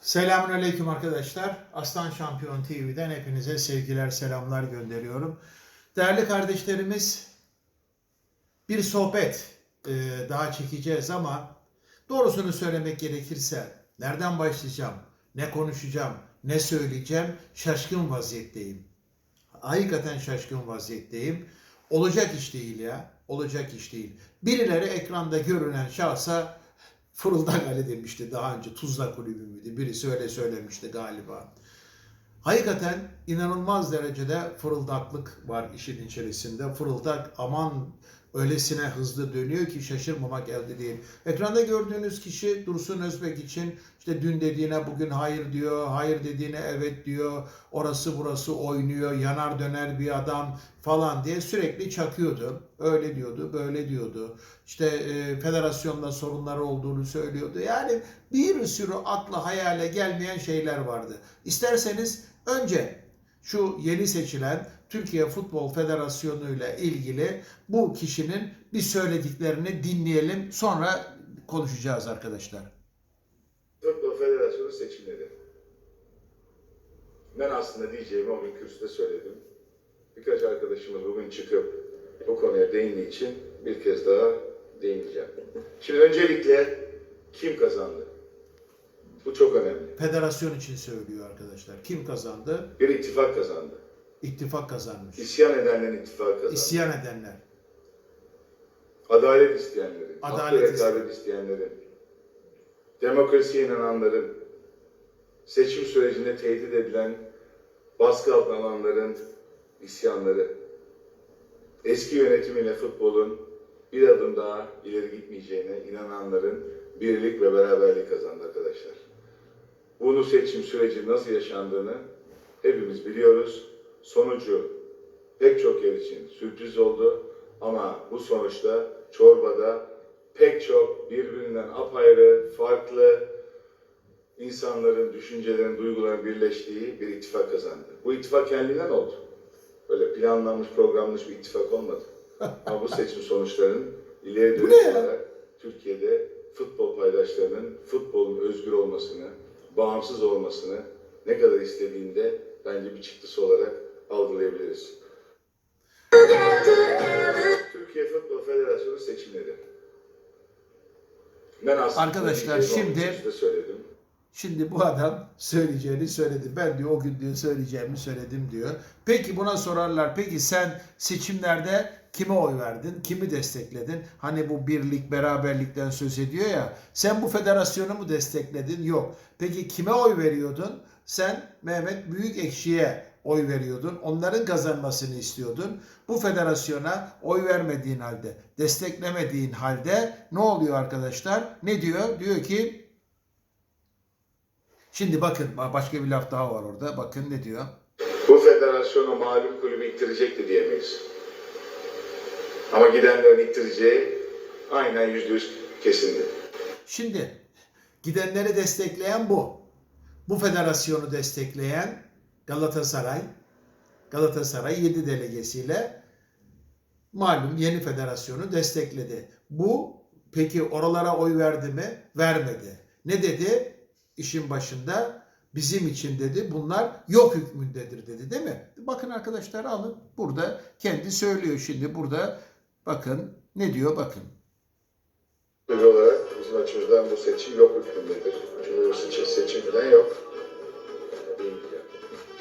Selamünaleyküm arkadaşlar. Aslan Şampiyon TV'den hepinize sevgiler, selamlar gönderiyorum. Değerli kardeşlerimiz, bir sohbet e, daha çekeceğiz ama doğrusunu söylemek gerekirse nereden başlayacağım, ne konuşacağım, ne söyleyeceğim şaşkın vaziyetteyim. Hakikaten şaşkın vaziyetteyim. Olacak iş değil ya. Olacak iş değil. Birileri ekranda görünen şahsa Fırıldak Ali demişti daha önce Tuzla Kulübü müydü? Birisi öyle söylemişti galiba. Hakikaten inanılmaz derecede fırıldaklık var işin içerisinde. Fırıldak aman öylesine hızlı dönüyor ki şaşırmamak elde değil. Ekranda gördüğünüz kişi Dursun Özbek için işte dün dediğine bugün hayır diyor, hayır dediğine evet diyor, orası burası oynuyor, yanar döner bir adam falan diye sürekli çakıyordu. Öyle diyordu, böyle diyordu. İşte e, federasyonda sorunları olduğunu söylüyordu. Yani bir sürü akla hayale gelmeyen şeyler vardı. İsterseniz önce şu yeni seçilen Türkiye Futbol Federasyonu ile ilgili bu kişinin bir söylediklerini dinleyelim. Sonra konuşacağız arkadaşlar. Futbol Federasyonu seçimleri. Ben aslında diyeceğimi o gün kürsüde söyledim. Birkaç arkadaşımız bugün çıkıp bu konuya değindiği için bir kez daha değineceğim. Şimdi öncelikle kim kazandı? Bu çok önemli. Federasyon için söylüyor arkadaşlar. Kim kazandı? Bir ittifak kazandı. İttifak kazanmış. İsyan edenlerin ittifakı kazandı. İsyan edenler. Adalet isteyenlerin, Adalet rekabet isteyenlerin, demokrasiye inananların, seçim sürecinde tehdit edilen, baskı altına isyanları, eski yönetimiyle futbolun bir adım daha ileri gitmeyeceğine inananların birlik ve beraberlik kazandı arkadaşlar. Bunu seçim süreci nasıl yaşandığını hepimiz biliyoruz. Sonucu pek çok yer için sürpriz oldu ama bu sonuçta çorbada pek çok birbirinden apayrı, farklı insanların, düşüncelerin, duyguların birleştiği bir ittifak kazandı. Bu ittifak kendinden oldu. Böyle planlanmış, programlanmış bir ittifak olmadı. Ama bu seçim sonuçlarının ileri dönük olarak Türkiye'de futbol paydaşlarının futbolun özgür olmasını, bağımsız olmasını ne kadar istediğinde bence bir çıktısı olarak algılayabiliriz. Türkiye Futbol Federasyonu seçimleri. Ben aslında Arkadaşlar, kez şimdi- söyledim. Şimdi bu adam söyleyeceğini söyledi. Ben diyor o gün diyor söyleyeceğimi söyledim diyor. Peki buna sorarlar. Peki sen seçimlerde kime oy verdin? Kimi destekledin? Hani bu birlik, beraberlikten söz ediyor ya. Sen bu federasyonu mu destekledin? Yok. Peki kime oy veriyordun? Sen Mehmet Büyükekşi'ye oy veriyordun. Onların kazanmasını istiyordun. Bu federasyona oy vermediğin halde, desteklemediğin halde ne oluyor arkadaşlar? Ne diyor? Diyor ki Şimdi bakın başka bir laf daha var orada. Bakın ne diyor? Bu federasyonu malum kulübü ittirecekti diyemeyiz. Ama gidenlerin ittireceği aynen yüzde yüz kesindi. Şimdi gidenleri destekleyen bu. Bu federasyonu destekleyen Galatasaray. Galatasaray 7 delegesiyle malum yeni federasyonu destekledi. Bu peki oralara oy verdi mi? Vermedi. Ne dedi? İşin başında bizim için dedi bunlar yok hükmündedir dedi değil mi? Bakın arkadaşlar alın burada kendi söylüyor şimdi burada bakın ne diyor bakın. Olarak bizim açımızdan bu seçim yok hükmündedir. Çünkü bu seçim, seçim falan yok.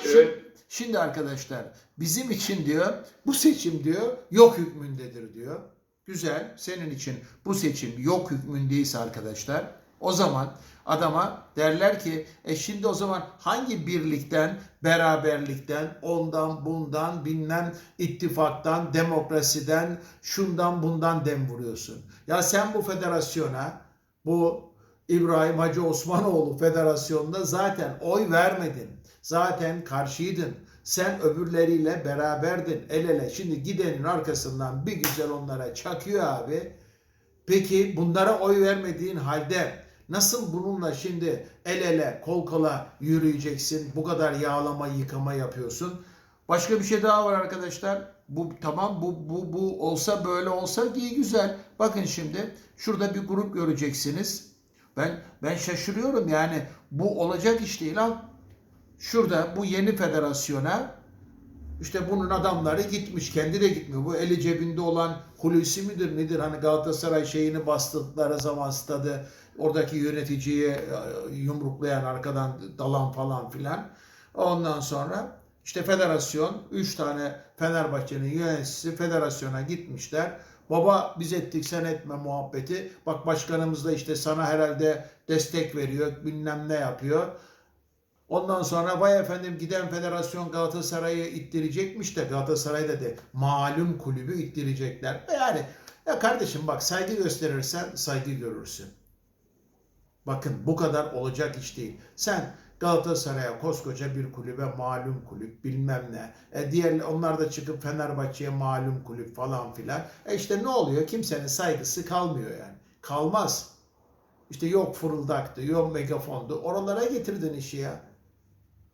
Şimdi, şimdi arkadaşlar bizim için diyor bu seçim diyor yok hükmündedir diyor. Güzel senin için bu seçim yok hükmündeyse arkadaşlar o zaman adama derler ki e şimdi o zaman hangi birlikten, beraberlikten, ondan bundan bilmem ittifaktan, demokrasiden, şundan bundan dem vuruyorsun. Ya sen bu federasyona bu İbrahim Hacı Osmanoğlu Federasyonu'nda zaten oy vermedin. Zaten karşıydın. Sen öbürleriyle beraberdin. El ele. Şimdi gidenin arkasından bir güzel onlara çakıyor abi. Peki bunlara oy vermediğin halde nasıl bununla şimdi el ele kol kola yürüyeceksin? Bu kadar yağlama yıkama yapıyorsun. Başka bir şey daha var arkadaşlar. Bu tamam bu bu bu olsa böyle olsa iyi güzel. Bakın şimdi şurada bir grup göreceksiniz. Ben ben şaşırıyorum yani bu olacak iş değil al. Şurada bu yeni federasyona işte bunun adamları gitmiş. Kendi de gitmiyor. Bu eli cebinde olan Hulusi midir nedir? Hani Galatasaray şeyini bastıkları zaman stadı oradaki yöneticiyi e, yumruklayan arkadan dalan falan filan. Ondan sonra işte federasyon 3 tane Fenerbahçe'nin yöneticisi federasyona gitmişler. Baba biz ettik sen etme muhabbeti. Bak başkanımız da işte sana herhalde destek veriyor bilmem ne yapıyor. Ondan sonra vay efendim giden federasyon Galatasaray'ı ittirecekmiş de Galatasaray dedi malum kulübü ittirecekler. Yani ya kardeşim bak saygı gösterirsen saygı görürsün. Bakın bu kadar olacak iş değil. Sen Galatasaray'a koskoca bir kulübe malum kulüp bilmem ne. E diğer onlar da çıkıp Fenerbahçe'ye malum kulüp falan filan. E işte ne oluyor? Kimsenin saygısı kalmıyor yani. Kalmaz. İşte yok fırıldaktı, yok megafondu. Oralara getirdin işi ya.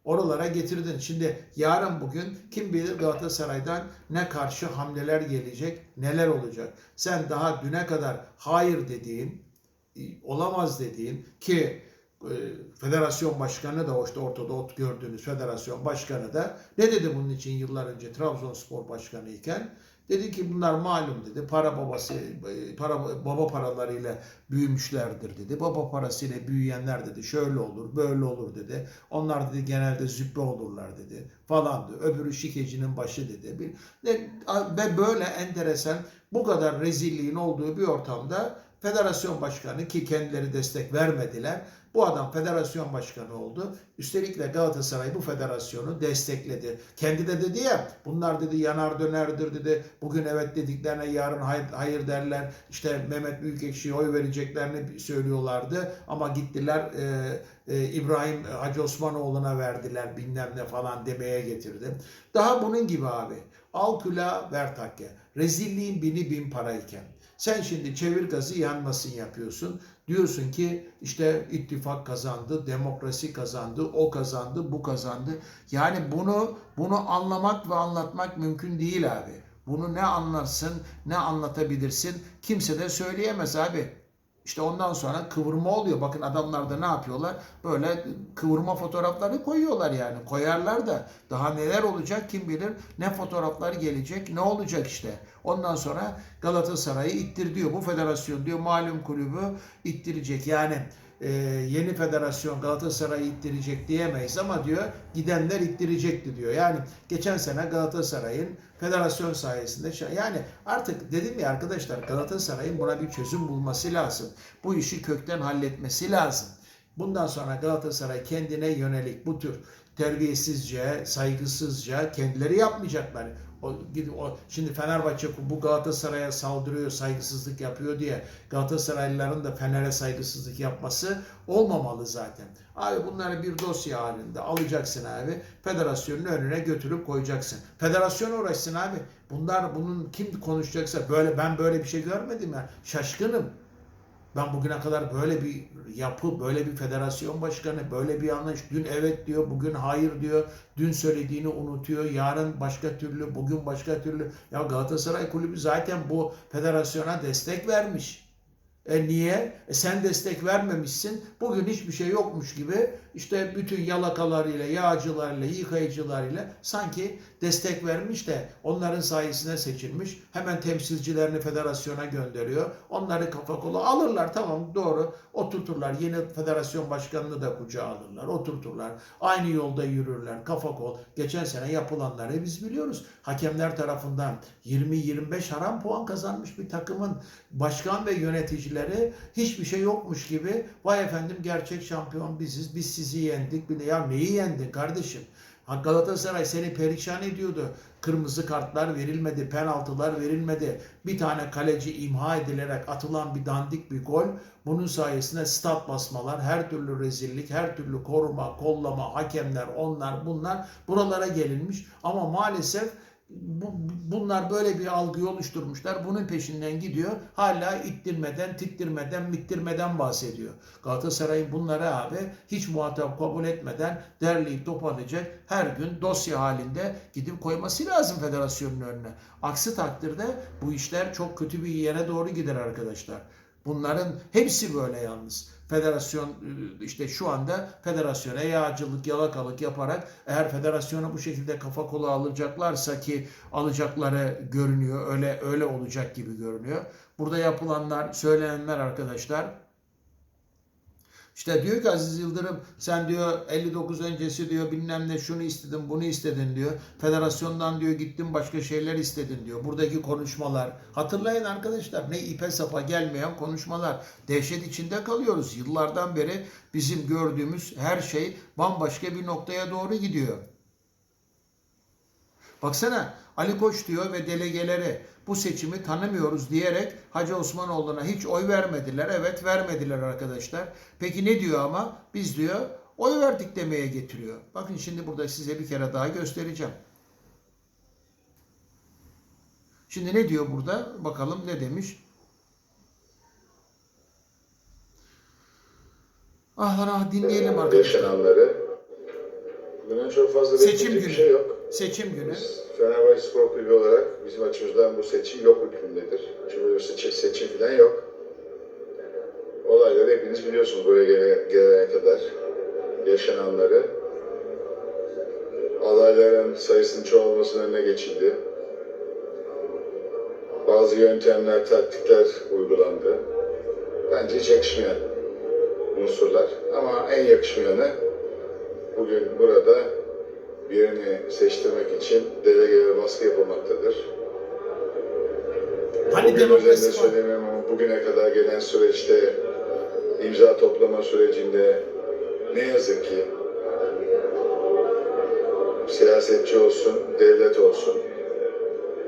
Oralara getirdin. Şimdi yarın bugün kim bilir Galatasaray'dan ne karşı hamleler gelecek, neler olacak. Sen daha düne kadar hayır dediğin, olamaz dediğin ki e, federasyon başkanı da işte ortada ot gördüğünüz federasyon başkanı da ne dedi bunun için yıllar önce Trabzonspor başkanı iken dedi ki bunlar malum dedi para babası e, para baba paralarıyla büyümüşlerdir dedi. Baba parasıyla büyüyenler dedi şöyle olur böyle olur dedi. Onlar dedi genelde züppe olurlar dedi falan dedi. Öbürü şikecinin başı dedi. Ve böyle enteresan bu kadar rezilliğin olduğu bir ortamda federasyon başkanı ki kendileri destek vermediler. Bu adam federasyon başkanı oldu. Üstelik de Galatasaray bu federasyonu destekledi. Kendi de dedi ya bunlar dedi yanar dönerdir dedi. Bugün evet dediklerine yarın hayır, hayır derler. İşte Mehmet Büyükekşi'ye oy vereceklerini söylüyorlardı. Ama gittiler e, e, İbrahim Hacı Osmanoğlu'na verdiler bilmem ne falan demeye getirdi. Daha bunun gibi abi. Al külah ver takke. Rezilliğin bini bin parayken. Sen şimdi çevir gazı yanmasın yapıyorsun. Diyorsun ki işte ittifak kazandı, demokrasi kazandı, o kazandı, bu kazandı. Yani bunu bunu anlamak ve anlatmak mümkün değil abi. Bunu ne anlarsın, ne anlatabilirsin kimse de söyleyemez abi. İşte ondan sonra kıvırma oluyor. Bakın adamlar da ne yapıyorlar? Böyle kıvırma fotoğrafları koyuyorlar yani. Koyarlar da daha neler olacak kim bilir. Ne fotoğraflar gelecek, ne olacak işte. Ondan sonra Galatasaray'ı ittir diyor. Bu federasyon diyor malum kulübü ittirecek. Yani e, yeni federasyon Galatasaray'ı ittirecek diyemeyiz ama diyor gidenler ittirecekti diyor. Yani geçen sene Galatasaray'ın federasyon sayesinde yani artık dedim ya arkadaşlar Galatasaray'ın buna bir çözüm bulması lazım. Bu işi kökten halletmesi lazım. Bundan sonra Galatasaray kendine yönelik bu tür terbiyesizce, saygısızca kendileri yapmayacaklar. O, o, şimdi Fenerbahçe bu Galatasaray'a saldırıyor, saygısızlık yapıyor diye Galatasaraylıların da Fener'e saygısızlık yapması olmamalı zaten. Abi bunları bir dosya halinde alacaksın abi. Federasyonun önüne götürüp koyacaksın. Federasyon uğraşsın abi. Bunlar bunun kim konuşacaksa böyle ben böyle bir şey görmedim ya. Şaşkınım. Ben bugüne kadar böyle bir yapı, böyle bir federasyon başkanı, böyle bir anlayış. Dün evet diyor, bugün hayır diyor. Dün söylediğini unutuyor. Yarın başka türlü, bugün başka türlü. Ya Galatasaray Kulübü zaten bu federasyona destek vermiş. E niye? E sen destek vermemişsin. Bugün hiçbir şey yokmuş gibi işte bütün yalakalarıyla, yağcılarıyla, yıkayıcılarıyla sanki destek vermiş de onların sayesinde seçilmiş. Hemen temsilcilerini federasyona gönderiyor. Onları kafa kola alırlar tamam doğru oturturlar. Yeni federasyon başkanını da kucağa alırlar. Oturturlar. Aynı yolda yürürler. Kafa kol. Geçen sene yapılanları biz biliyoruz. Hakemler tarafından 20-25 haram puan kazanmış bir takımın başkan ve yöneticileri hiçbir şey yokmuş gibi vay efendim gerçek şampiyon biziz. Biz sizi yendik. Bir de ya neyi yendin kardeşim? Galatasaray seni perişan ediyordu. Kırmızı kartlar verilmedi, penaltılar verilmedi. Bir tane kaleci imha edilerek atılan bir dandik bir gol. Bunun sayesinde stat basmalar, her türlü rezillik, her türlü koruma, kollama, hakemler, onlar bunlar buralara gelinmiş. Ama maalesef bu, bunlar böyle bir algıyı oluşturmuşlar. Bunun peşinden gidiyor. Hala ittirmeden, tittirmeden, mittirmeden bahsediyor. Galatasaray'ın bunları abi hiç muhatap kabul etmeden derleyip toparlayacak her gün dosya halinde gidip koyması lazım federasyonun önüne. Aksi takdirde bu işler çok kötü bir yere doğru gider arkadaşlar. Bunların hepsi böyle yalnız. Federasyon e, işte şu anda federasyona yağcılık, yalakalık yaparak eğer federasyona bu şekilde kafa kola alacaklarsa ki alacakları görünüyor. Öyle öyle olacak gibi görünüyor. Burada yapılanlar, söylenenler arkadaşlar işte diyor ki Aziz Yıldırım sen diyor 59 öncesi diyor bilmem ne şunu istedin bunu istedin diyor. Federasyondan diyor gittin başka şeyler istedin diyor. Buradaki konuşmalar hatırlayın arkadaşlar ne ipe sapa gelmeyen konuşmalar. Dehşet içinde kalıyoruz. Yıllardan beri bizim gördüğümüz her şey bambaşka bir noktaya doğru gidiyor. Baksana Ali Koç diyor ve delegeleri bu seçimi tanımıyoruz diyerek Hacı Osmanoğlu'na hiç oy vermediler. Evet vermediler arkadaşlar. Peki ne diyor ama? Biz diyor oy verdik demeye getiriyor. Bakın şimdi burada size bir kere daha göstereceğim. Şimdi ne diyor burada? Bakalım ne demiş? Ah ah dinleyelim arkadaşlar. Yaşananları. Çok fazla Seçim bekleyecek günü. bir şey yok. Seçim günü. Biz Fenerbahçe Spor Kulübü olarak bizim açımızdan bu seçim yok hükmündedir. Çünkü böyle seçim, seçim falan yok. Olayları hepiniz biliyorsunuz buraya gele, gelene kadar yaşananları. Adayların sayısının çoğalmasının önüne geçildi. Bazı yöntemler, taktikler uygulandı. Bence hiç yakışmayan unsurlar. Ama en yakışmayanı bugün burada birini seçtirmek için delegelere baskı yapılmaktadır. Hani Bugün söylemem ama bugüne kadar gelen süreçte imza toplama sürecinde ne yazık ki siyasetçi olsun, devlet olsun,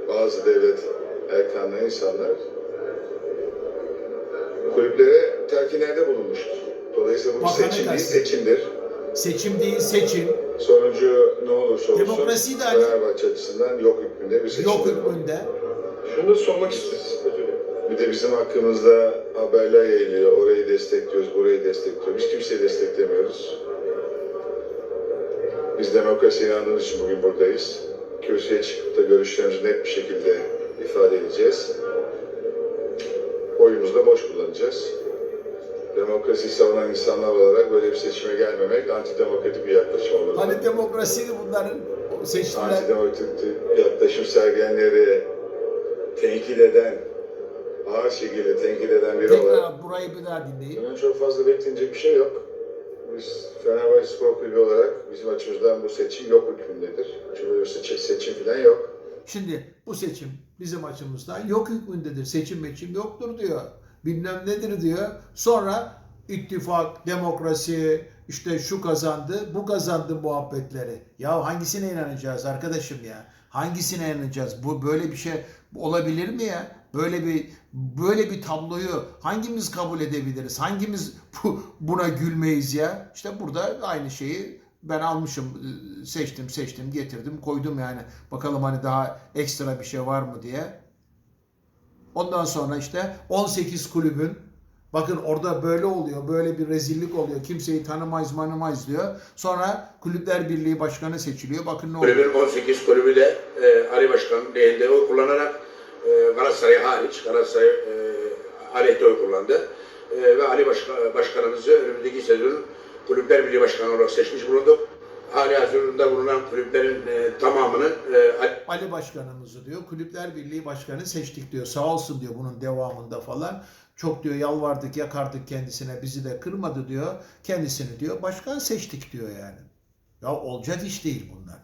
bazı devlet erkanlı insanlar kulüplere telkinlerde bulunmuştur. Dolayısıyla bu Bakanı seçim değil, seçimdir. Seçim değil seçim. Sonucu ne olursa olsun Demokrasiyi de hani- Fenerbahçe açısından yok hükmünde bir seçim. Yok hükmünde. Şunu da sormak isteriz. Bir de bizim hakkımızda haberler yayılıyor. Orayı destekliyoruz, burayı destekliyoruz. Biz kimseyi desteklemiyoruz. Biz demokrasiye inandığımız için bugün buradayız. Kürsüye çıkıp da görüşlerimizi net bir şekilde ifade edeceğiz. Oyumuzu da boş kullanacağız. Demokrasiyi savunan insanlar olarak böyle bir seçime gelmemek antidemokratik bir yaklaşım olur. Hani demokrasi bunların seçtiler. Antidemokratik yaklaşım sergileyenleri tenkit eden, ağır şekilde tenkit eden biri olarak Tekrar burayı bir daha dinleyin. bunun çok fazla beklenecek bir şey yok. Biz Fenerbahçe Spor Kulübü olarak bizim açımızdan bu seçim yok hükmündedir. Çünkü böyle seçim, seçim falan yok. Şimdi bu seçim bizim açımızdan yok hükmündedir. Seçim meçim yoktur diyor. Bilmem nedir diyor. Sonra ittifak, demokrasi, işte şu kazandı, bu kazandı muhabbetleri. Ya hangisine inanacağız arkadaşım ya? Hangisine inanacağız? Bu böyle bir şey olabilir mi ya? Böyle bir böyle bir tabloyu hangimiz kabul edebiliriz? Hangimiz bu, buna gülmeyiz ya? İşte burada aynı şeyi ben almışım, seçtim, seçtim, getirdim, koydum yani. Bakalım hani daha ekstra bir şey var mı diye. Ondan sonra işte 18 kulübün bakın orada böyle oluyor, böyle bir rezillik oluyor. Kimseyi tanımayız, manımayız diyor. Sonra Kulüpler Birliği Başkanı seçiliyor. Bakın ne oluyor. Kulübün 18 kulübü de e, Ali Başkan lehinde oy kullanarak e, Galatasaray hariç Galatasaray e, aleyhte oy kullandı. E, ve Ali Başka, Başkanımızı önümüzdeki sezon Kulüpler Birliği Başkanı olarak seçmiş bulunduk. Hali hazırda bulunan kulüplerin e, tamamını e, Ali- Ali Başkanımızı diyor. Kulüpler Birliği Başkanı seçtik diyor. Sağ olsun diyor bunun devamında falan. Çok diyor yalvardık yakardık kendisine bizi de kırmadı diyor. Kendisini diyor başkan seçtik diyor yani. Ya olacak iş değil bunlar.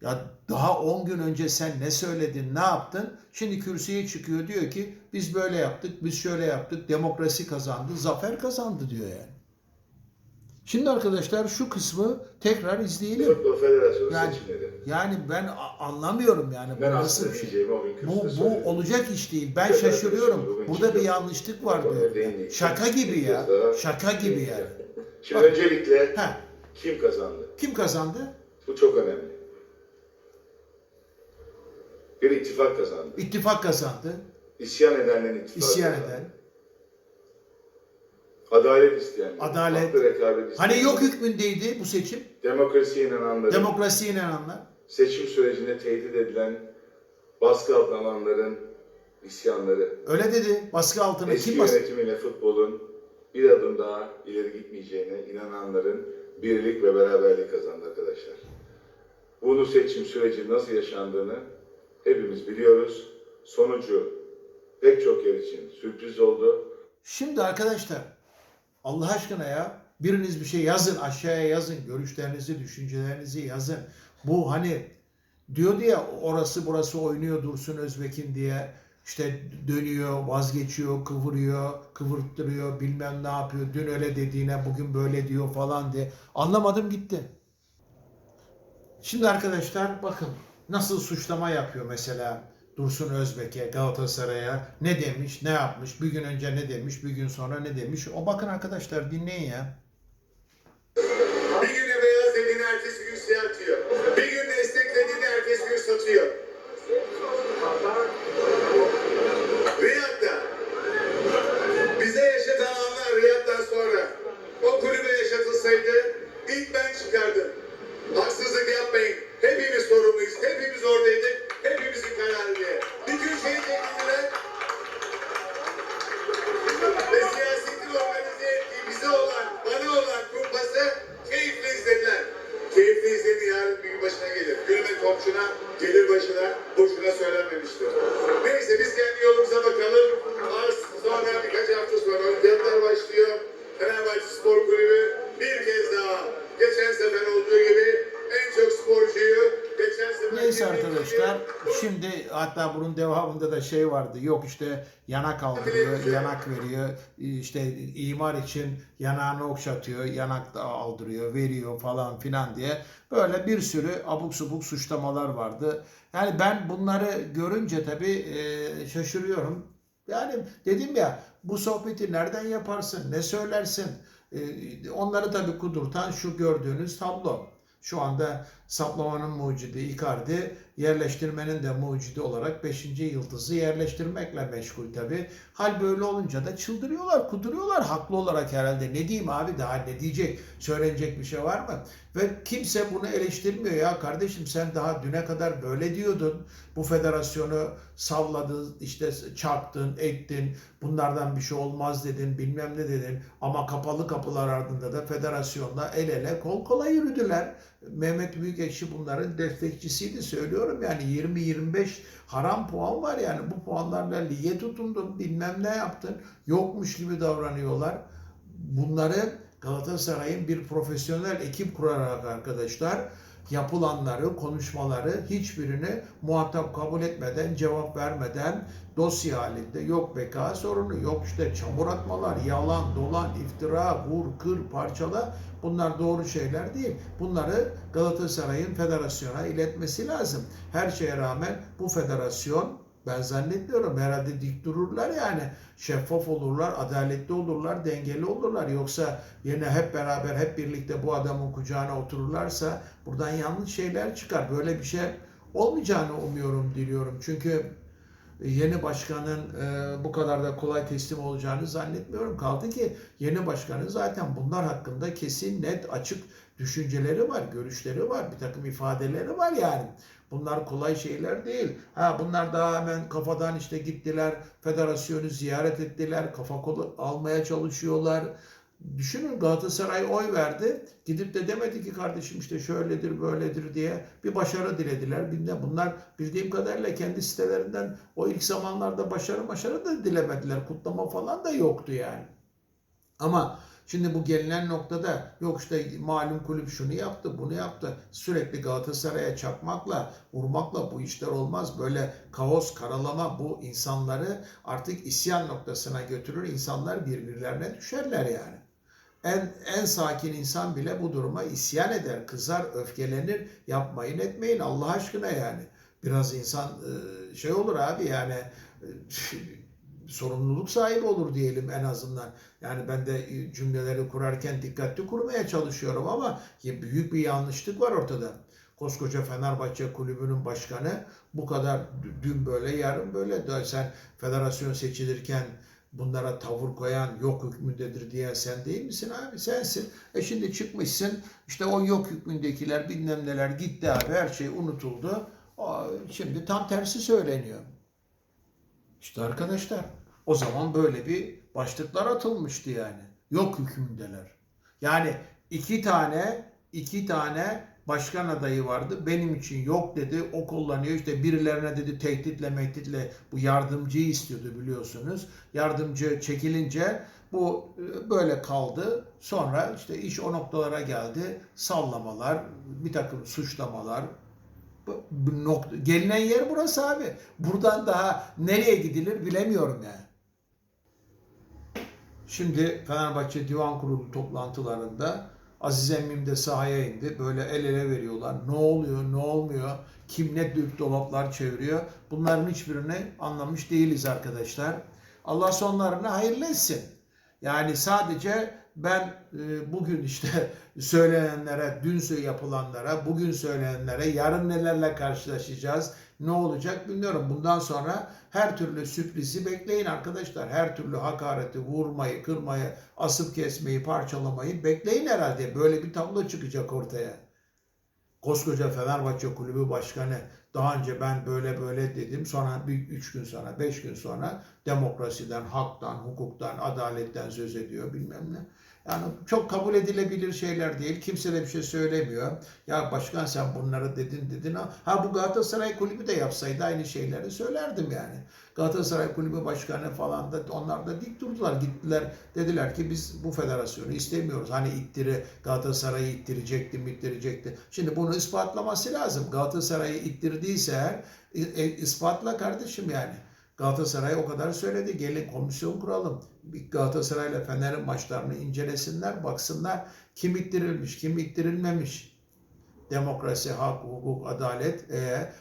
Ya daha 10 gün önce sen ne söyledin, ne yaptın? Şimdi kürsüye çıkıyor diyor ki biz böyle yaptık, biz şöyle yaptık, demokrasi kazandı, zafer kazandı diyor yani. Şimdi arkadaşlar şu kısmı tekrar izleyelim. Futbol Federasyonu Yani- seçimleri. Yani ben anlamıyorum yani bu Ben nasıl aslında bir şey. Bu, bu olacak iş değil. Ben Evet, şaşırıyorum. Burada bir çıkıyor. yanlışlık var diyor. Şaka gibi ya. Bir. Şaka gibi yani. Şimdi Bak. öncelikle Ha, kim kazandı? kim kazandı? Bu çok önemli. Bir ittifak kazandı. İttifak kazandı. İsyan edenlerin ittifakı İsyan kazandı. eden. Adalet isteyenler. Adalet. Haklı rekabet isteyenler. Hani yok hükmündeydi bu seçim. Demokrasiye inananların. Demokrasiye inananlar. seçim sürecinde tehdit edilen, baskı altına alanların isyanları. Öyle dedi. Baskı altına Eski kim bastı? yönetimiyle futbolun bir adım daha ileri gitmeyeceğine inananların birlik ve beraberlik kazandı arkadaşlar. Bunu seçim süreci nasıl yaşandığını hepimiz biliyoruz. Sonucu pek çok yer için sürpriz oldu. Şimdi arkadaşlar Allah aşkına ya. Biriniz bir şey yazın aşağıya yazın görüşlerinizi düşüncelerinizi yazın. Bu hani diyordu ya orası burası oynuyor Dursun Özbek'in diye. İşte dönüyor vazgeçiyor kıvırıyor kıvırttırıyor bilmem ne yapıyor. Dün öyle dediğine bugün böyle diyor falan diye. Anlamadım gitti. Şimdi arkadaşlar bakın nasıl suçlama yapıyor mesela Dursun Özbek'e, Galatasaray'a ne demiş, ne yapmış, bir gün önce ne demiş, bir gün sonra ne demiş. O bakın arkadaşlar dinleyin ya. Vardı yok işte yanak aldırıyor yanak veriyor işte imar için yanağını okşatıyor yanak da aldırıyor veriyor falan filan diye böyle bir sürü abuk subuk suçlamalar vardı. Yani ben bunları görünce tabii e, şaşırıyorum. Yani dedim ya bu sohbeti nereden yaparsın ne söylersin E, onları tabii kudurtan şu gördüğünüz tablo. Şu anda saplamanın mucidi Icardi, yerleştirmenin de mucidi olarak 5. yıldızı yerleştirmekle meşgul tabi. Hal böyle olunca da çıldırıyorlar, kuduruyorlar haklı olarak herhalde. Ne diyeyim abi daha ne diyecek, söylenecek bir şey var mı? Ve kimse bunu eleştirmiyor ya kardeşim sen daha düne kadar böyle diyordun. Bu federasyonu salladın, işte çarptın, ettin, bunlardan bir şey olmaz dedin, bilmem ne dedin. Ama kapalı kapılar ardında da federasyonla el ele kol kola yürüdüler. Mehmet Büyükekşi bunların destekçisiydi söylüyorum yani 20-25 haram puan var yani bu puanlarla lige tutundun bilmem ne yaptın yokmuş gibi davranıyorlar. Bunları Galatasaray'ın bir profesyonel ekip kurarak arkadaşlar yapılanları, konuşmaları hiçbirini muhatap kabul etmeden, cevap vermeden dosya halinde yok beka sorunu, yok işte çamur atmalar, yalan, dolan, iftira, vur, kır, parçala bunlar doğru şeyler değil. Bunları Galatasaray'ın federasyona iletmesi lazım. Her şeye rağmen bu federasyon ben zannetmiyorum herhalde dik dururlar yani şeffaf olurlar, adaletli olurlar, dengeli olurlar. Yoksa yine hep beraber hep birlikte bu adamın kucağına otururlarsa buradan yanlış şeyler çıkar. Böyle bir şey olmayacağını umuyorum, diliyorum. Çünkü yeni başkanın e, bu kadar da kolay teslim olacağını zannetmiyorum. Kaldı ki yeni başkanın zaten bunlar hakkında kesin, net, açık düşünceleri var, görüşleri var, bir takım ifadeleri var yani. Bunlar kolay şeyler değil. Ha bunlar daha hemen kafadan işte gittiler, federasyonu ziyaret ettiler, kafa kolu almaya çalışıyorlar. Düşünün Galatasaray oy verdi. Gidip de demedi ki kardeşim işte şöyledir böyledir diye bir başarı dilediler. Bilmem bunlar bildiğim kadarıyla kendi sitelerinden o ilk zamanlarda başarı başarı da dilemediler. Kutlama falan da yoktu yani. Ama şimdi bu gelinen noktada yok işte malum kulüp şunu yaptı, bunu yaptı. Sürekli Galatasaray'a çakmakla, vurmakla bu işler olmaz. Böyle kaos, karalama bu insanları artık isyan noktasına götürür. İnsanlar birbirlerine düşerler yani. En, en sakin insan bile bu duruma isyan eder, kızar, öfkelenir. Yapmayın etmeyin Allah aşkına yani. Biraz insan e, şey olur abi yani e, sorumluluk sahibi olur diyelim en azından. Yani ben de e, cümleleri kurarken dikkatli kurmaya çalışıyorum ama büyük bir yanlışlık var ortada. Koskoca Fenerbahçe kulübünün başkanı bu kadar dün böyle yarın böyle. Sen federasyon seçilirken bunlara tavır koyan yok hükmündedir diyen sen değil misin abi? Sensin. E şimdi çıkmışsın işte o yok hükmündekiler bilmem neler gitti abi her şey unutuldu. Şimdi tam tersi söyleniyor. İşte arkadaşlar o zaman böyle bir başlıklar atılmıştı yani. yok hükmündeler. Yani iki tane iki tane başkan adayı vardı. Benim için yok dedi. O kullanıyor. İşte birilerine dedi tehditle mehditle bu yardımcıyı istiyordu biliyorsunuz. Yardımcı çekilince bu e, böyle kaldı. Sonra işte iş o noktalara geldi. Sallamalar, bir takım suçlamalar. Bu, bu nokta, gelinen yer burası abi. Buradan daha nereye gidilir bilemiyorum yani. Şimdi Fenerbahçe Divan Kurulu toplantılarında Aziz Emmim de sahaya indi. Böyle el ele veriyorlar. Ne oluyor, ne olmuyor? Kim ne büyük dolaplar çeviriyor? Bunların hiçbirini anlamış değiliz arkadaşlar. Allah sonlarını hayırlı etsin. Yani sadece ben e, bugün işte söylenenlere, dün yapılanlara, bugün söylenenlere, yarın nelerle karşılaşacağız, ne olacak bilmiyorum. Bundan sonra her türlü sürprizi bekleyin arkadaşlar. Her türlü hakareti, vurmayı, kırmayı, asıp kesmeyi, parçalamayı bekleyin herhalde. Böyle bir tablo çıkacak ortaya. Koskoca Fenerbahçe Kulübü Başkanı daha önce ben böyle böyle dedim. Sonra bir üç gün sonra, beş gün sonra demokrasiden, haktan, hukuktan, adaletten söz ediyor bilmem ne. Yani çok kabul edilebilir şeyler değil. Kimse de bir şey söylemiyor. Ya başkan sen bunları dedin dedin. Ha bu Galatasaray Kulübü de yapsaydı aynı şeyleri söylerdim yani. Galatasaray Kulübü Başkanı falan da onlar da dik durdular. Gittiler dediler ki biz bu federasyonu istemiyoruz. Hani ittiri Galatasaray'ı ittirecekti ittirecekti. Şimdi bunu ispatlaması lazım. Galatasaray'ı ittirdiyse eğer e, e, ispatla kardeşim yani. Galatasaray o kadar söyledi. Gelin komisyon kuralım. Bir Galatasaray ile Fener'in maçlarını incelesinler, baksınlar kim ittirilmiş, kim ittirilmemiş. Demokrasi, hak, hukuk, adalet. E,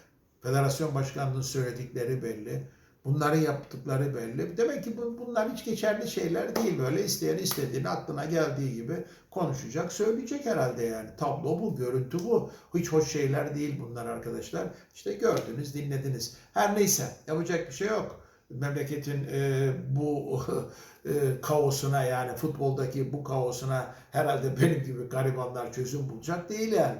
federasyon başkanının söyledikleri belli. Bunların yaptıkları belli. Demek ki bu- bunlar hiç geçerli şeyler değil. Böyle isteyen istediğini aklına geldiği gibi konuşacak, söyleyecek herhalde yani. Tablo bu, görüntü bu. Hiç hoş şeyler değil bunlar arkadaşlar. İşte gördünüz, dinlediniz. Her neyse, yapacak bir şey yok. Memleketin e, bu e, kaosuna yani futboldaki bu kaosuna herhalde benim gibi garibanlar çözüm bulacak değil yani.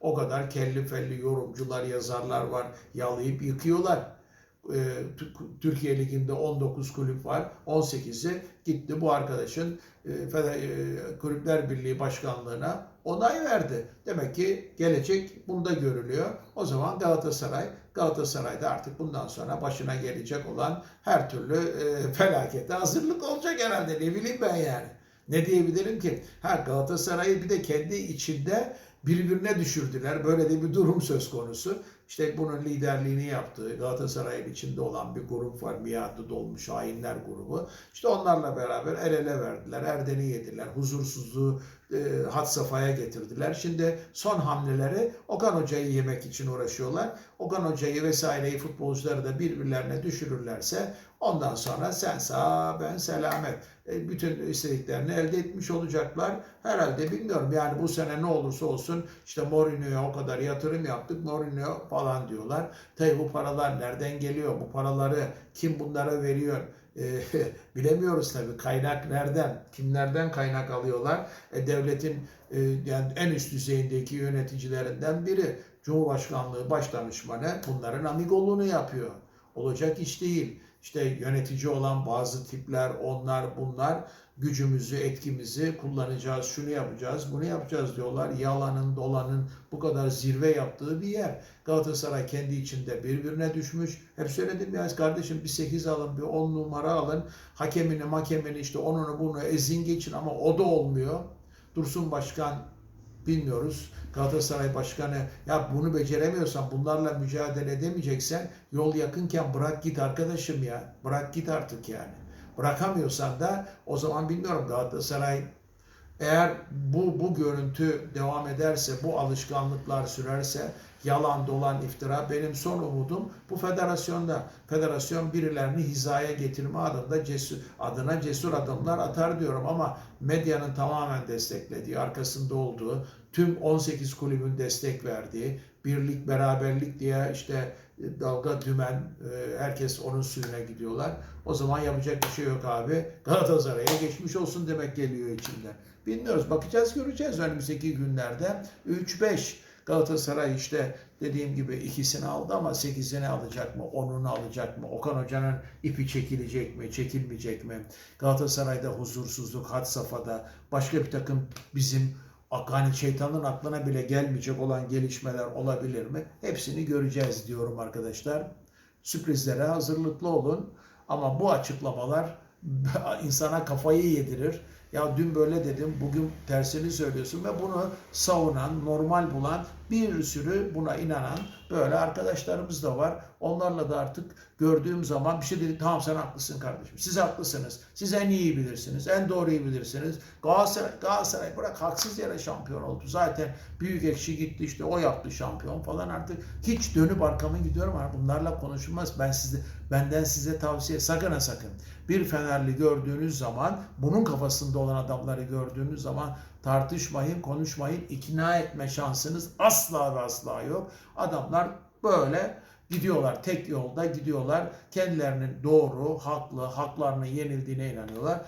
O kadar kelli felli yorumcular, yazarlar var. Yalayıp yıkıyorlar. E, Tü- Türkiye Ligi'nde 19 kulüp var. 18'i gitti bu arkadaşın e, e, Kulüpler Birliği Başkanlığı'na onay verdi. Demek ki gelecek bunda görülüyor. O zaman Galatasaray, Galatasaray'da artık bundan sonra başına gelecek olan her türlü felakete hazırlık olacak herhalde. Ne bileyim ben yani. Ne diyebilirim ki? Ha Galatasaray'ı bir de kendi içinde birbirine düşürdüler. Böyle de bir durum söz konusu. İşte bunun liderliğini yaptığı Galatasaray'ın içinde olan bir grup var. Miadı dolmuş hainler grubu. İşte onlarla beraber el ele verdiler. Erdeni yediler. Huzursuzluğu e, had safhaya getirdiler. Şimdi son hamleleri Okan Hoca'yı yemek için uğraşıyorlar. Okan Hoca'yı vesaireyi futbolcuları da birbirlerine düşürürlerse ondan sonra sen sağ ben selamet. E, bütün istediklerini elde etmiş olacaklar. Herhalde bilmiyorum yani bu sene ne olursa olsun işte Mourinho'ya o kadar yatırım yaptık. Mourinho falan diyorlar. Tabii bu paralar nereden geliyor? Bu paraları kim bunlara veriyor? E, bilemiyoruz tabii. Kaynak nereden? Kimlerden kaynak alıyorlar? E, devletin e, yani en üst düzeyindeki yöneticilerinden biri. Cumhurbaşkanlığı Başdanışmanı bunların amigoluğunu yapıyor. Olacak iş değil. İşte yönetici olan bazı tipler, onlar, bunlar gücümüzü, etkimizi kullanacağız, şunu yapacağız, bunu yapacağız diyorlar. Yalanın, dolanın bu kadar zirve yaptığı bir yer. Galatasaray kendi içinde birbirine düşmüş. Hep söyledim ya kardeşim bir 8 alın, bir 10 numara alın. Hakemini, makemini işte onunu bunu ezin geçin ama o da olmuyor. Dursun Başkan bilmiyoruz. Galatasaray Başkanı ya bunu beceremiyorsan bunlarla mücadele edemeyeceksen yol yakınken bırak git arkadaşım ya. Bırak git artık yani. Bırakamıyorsan da o zaman bilmiyorum Galatasaray eğer bu bu görüntü devam ederse, bu alışkanlıklar sürerse, yalan dolan iftira benim son umudum bu federasyonda. Federasyon birilerini hizaya getirme adında cesur, adına cesur adımlar atar diyorum ama medyanın tamamen desteklediği, arkasında olduğu, tüm 18 kulübün destek verdiği, birlik beraberlik diye işte dalga dümen e, herkes onun suyuna gidiyorlar. O zaman yapacak bir şey yok abi. Galatasaray'a geçmiş olsun demek geliyor içinden. Bilmiyoruz. Bakacağız göreceğiz önümüzdeki günlerde. 3-5 Galatasaray işte dediğim gibi ikisini aldı ama sekizini alacak mı? Onunu alacak mı? Okan Hoca'nın ipi çekilecek mi? Çekilmeyecek mi? Galatasaray'da huzursuzluk had safhada. Başka bir takım bizim hani şeytanın aklına bile gelmeyecek olan gelişmeler olabilir mi? Hepsini göreceğiz diyorum arkadaşlar. Sürprizlere hazırlıklı olun. Ama bu açıklamalar insana kafayı yedirir. Ya dün böyle dedim, bugün tersini söylüyorsun ve bunu savunan, normal bulan bir sürü buna inanan böyle arkadaşlarımız da var. Onlarla da artık gördüğüm zaman bir şey dedik, tamam sen haklısın kardeşim. Siz haklısınız. Siz en iyi bilirsiniz. En doğruyu bilirsiniz. Galatasaray, Galatasaray bırak haksız yere şampiyon oldu. Zaten büyük ekşi gitti işte o yaptı şampiyon falan artık. Hiç dönüp arkamı gidiyorum. Bunlarla konuşulmaz. Ben size, benden size tavsiye sakın sakın. Bir Fenerli gördüğünüz zaman bunun kafasında olan adamları gördüğünüz zaman tartışmayın, konuşmayın, ikna etme şansınız asla ve asla yok. Adamlar böyle gidiyorlar, tek yolda gidiyorlar. Kendilerinin doğru, haklı, haklarının yenildiğine inanıyorlar.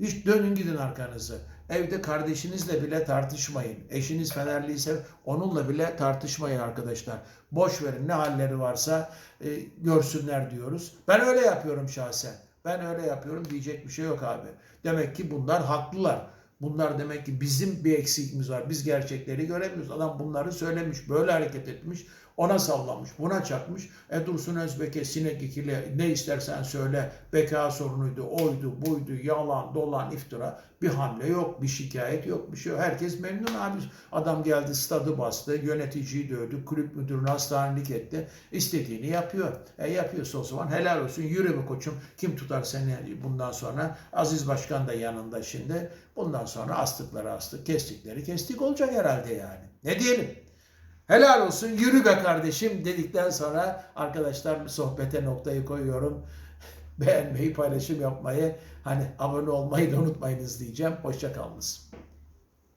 Hiç dönün gidin arkanızı. Evde kardeşinizle bile tartışmayın. Eşiniz Fenerliyse onunla bile tartışmayın arkadaşlar. Boş verin ne halleri varsa e, görsünler diyoruz. Ben öyle yapıyorum şahsen. Ben öyle yapıyorum diyecek bir şey yok abi. Demek ki bunlar haklılar. Bunlar demek ki bizim bir eksikimiz var. Biz gerçekleri göremiyoruz. Adam bunları söylemiş, böyle hareket etmiş, ona sallamış, buna çakmış. E Dursun Özbek'e sinek ikili ne istersen söyle, beka sorunuydu, oydu, buydu, yalan, dolan, iftira. Bir hamle yok, bir şikayet yok, bir şey yok. Herkes memnun abi. Adam geldi stadı bastı, yöneticiyi dövdü, kulüp müdürünü hastanelik etti. İstediğini yapıyor. E yapıyorsa o zaman helal olsun. Yürü be koçum. Kim tutar seni bundan sonra? Aziz Başkan da yanında şimdi. Bundan sonra astıkları astık, kestikleri kestik olacak herhalde yani. Ne diyelim? Helal olsun yürü be kardeşim dedikten sonra arkadaşlar sohbete noktayı koyuyorum. Beğenmeyi, paylaşım yapmayı, hani abone olmayı da unutmayınız diyeceğim. Hoşçakalınız.